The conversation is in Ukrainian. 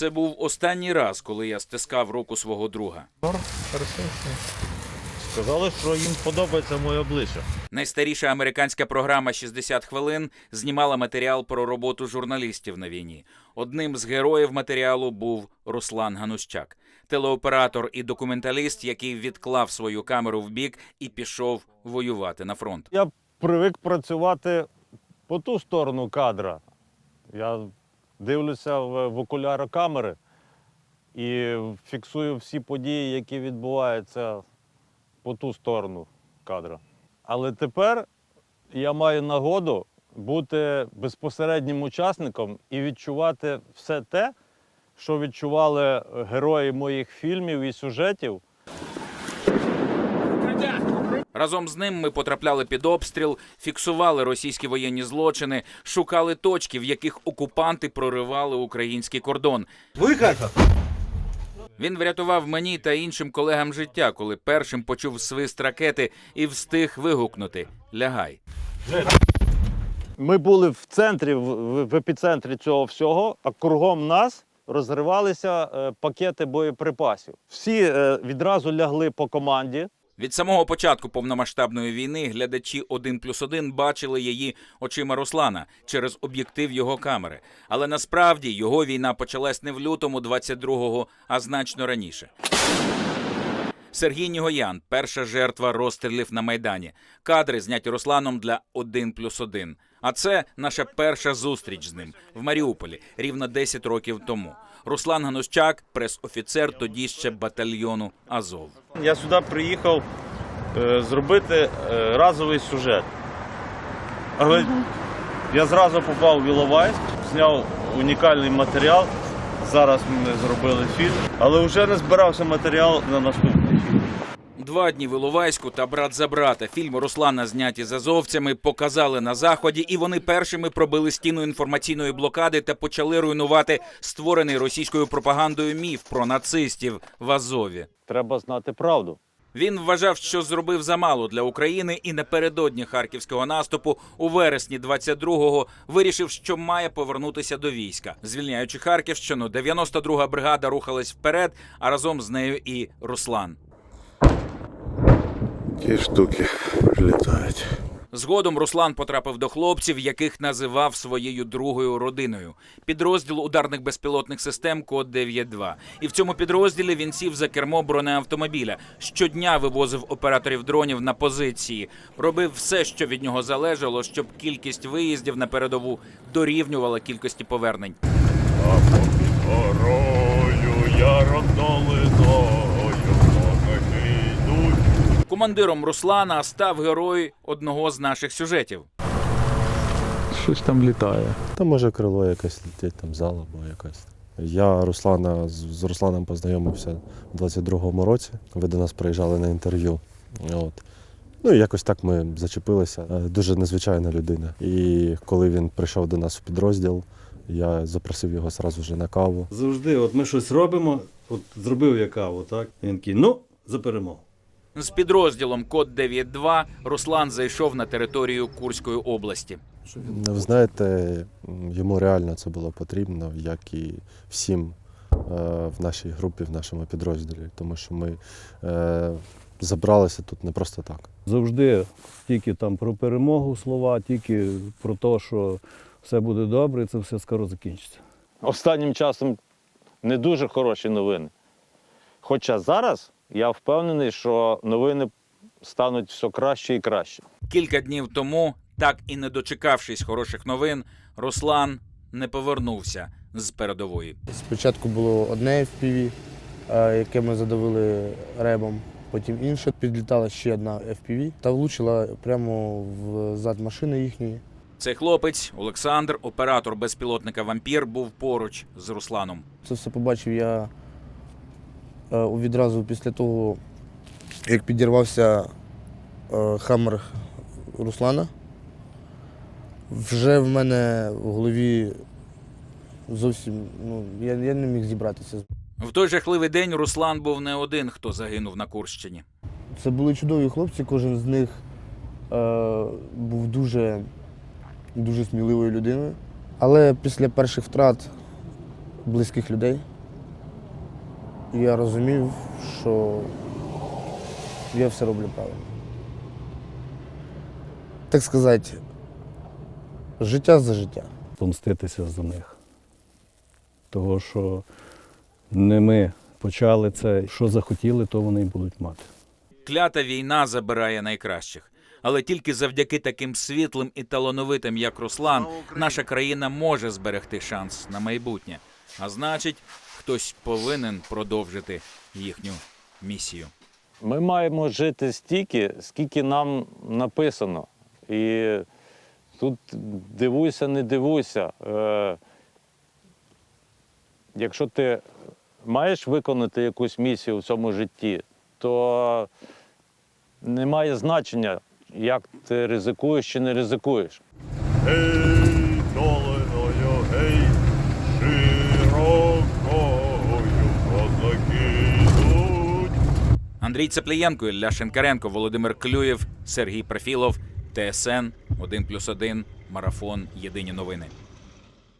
Це був останній раз, коли я стискав руку свого друга. Сказали, що їм подобається моє обличчя. Найстаріша американська програма «60 хвилин знімала матеріал про роботу журналістів на війні. Одним з героїв матеріалу був Руслан Ганущак, телеоператор і документаліст, який відклав свою камеру в бік і пішов воювати на фронт. Я привик працювати по ту сторону кадра. Я дивлюся в, в окуляри камери і фіксую всі події, які відбуваються по ту сторону кадра. Але тепер я маю нагоду бути безпосереднім учасником і відчувати все те, що відчували герої моїх фільмів і сюжетів. Разом з ним ми потрапляли під обстріл, фіксували російські воєнні злочини, шукали точки, в яких окупанти проривали український кордон. Він врятував мені та іншим колегам життя, коли першим почув свист ракети і встиг вигукнути Лягай. Ми були в центрі, в епіцентрі цього всього, а кругом нас розривалися е, пакети боєприпасів. Всі е, відразу лягли по команді. Від самого початку повномасштабної війни глядачі 1 плюс 1 бачили її очима Руслана через об'єктив його камери. Але насправді його війна почалась не в лютому 22-го, а значно раніше. Сергій Нігоян, перша жертва розстрілів на Майдані. Кадри зняті Русланом для 1 плюс 1. А це наша перша зустріч з ним в Маріуполі рівно 10 років тому. Руслан Ганущак, прес-офіцер тоді ще батальйону Азов. Я сюди приїхав е, зробити е, разовий сюжет. Але я зразу попав в Іловайськ, зняв унікальний матеріал. Зараз ми зробили фільм, але вже не збирався матеріал на наступний фільм. Два дні в Іловайську та брат за брата. Фільм Руслана зняті з азовцями показали на заході, і вони першими пробили стіну інформаційної блокади та почали руйнувати створений російською пропагандою міф про нацистів в Азові. Треба знати правду. Він вважав, що зробив замало для України, і напередодні харківського наступу у вересні 22-го вирішив, що має повернутися до війська. Звільняючи Харківщину, 92-га бригада рухалась вперед, а разом з нею і Руслан. Ті штуки літають. Згодом Руслан потрапив до хлопців, яких називав своєю другою родиною. Підрозділ ударних безпілотних систем Код 92. І в цьому підрозділі він сів за кермо бронеавтомобіля. Щодня вивозив операторів дронів на позиції, робив все, що від нього залежало, щоб кількість виїздів на передову дорівнювала кількості повернень. Горою я роднолиною, йдуть. Командиром Руслана став герой одного з наших сюжетів. Щось там літає. Та може крило якесь летить, там зал або якась. Я Руслана з з Русланом познайомився у 22-му році. Ви до нас приїжджали на інтерв'ю. От. Ну і якось так ми зачепилися. Е, Дуже незвичайна людина. І коли він прийшов до нас в підрозділ, я запросив його одразу ж на каву. Завжди, от ми щось робимо, от зробив я каву, так? І він такий, ну, за перемогу. З підрозділом Код 92 Руслан зайшов на територію Курської області. Ви знаєте, йому реально це було потрібно, як і всім е, в нашій групі, в нашому підрозділі, тому що ми е, забралися тут не просто так. Завжди тільки там про перемогу слова, тільки про те, що все буде добре, і це все скоро закінчиться. Останнім часом не дуже хороші новини. Хоча зараз я впевнений, що новини стануть все краще і краще. Кілька днів тому, так і не дочекавшись хороших новин, Руслан не повернувся з передової. Спочатку було одне FPV, е, яке ми задавили ребом, потім інше. Підлітала ще одна FPV та влучила прямо в зад машини їхньої. Цей хлопець, Олександр, оператор безпілотника Вампір, був поруч з Русланом. Це все побачив я відразу після того, як підірвався е, хаммер Руслана. Вже в мене в голові зовсім ну, я, я не міг зібратися. В той жахливий день Руслан був не один, хто загинув на Курщині. Це були чудові хлопці, кожен з них е, був дуже, дуже сміливою людиною. Але після перших втрат близьких людей І я розумів, що я все роблю правильно. Так сказати, життя за життя. помститися за них. Того, що не ми почали це, що захотіли, то вони й будуть мати. Клята війна забирає найкращих. Але тільки завдяки таким світлим і талановитим, як Руслан, наша країна може зберегти шанс на майбутнє. А значить, хтось повинен продовжити їхню місію. Ми маємо жити стільки, скільки нам написано. І тут дивуйся, не дивуйся. Е, якщо ти маєш виконати якусь місію в цьому житті, то немає значення, як ти ризикуєш чи не ризикуєш. Гей, Андрій Цеплієнко, Ілля Шенкаренко, Володимир Клюєв, Сергій Профілов, ТСН 1+,1, Марафон. Єдині новини.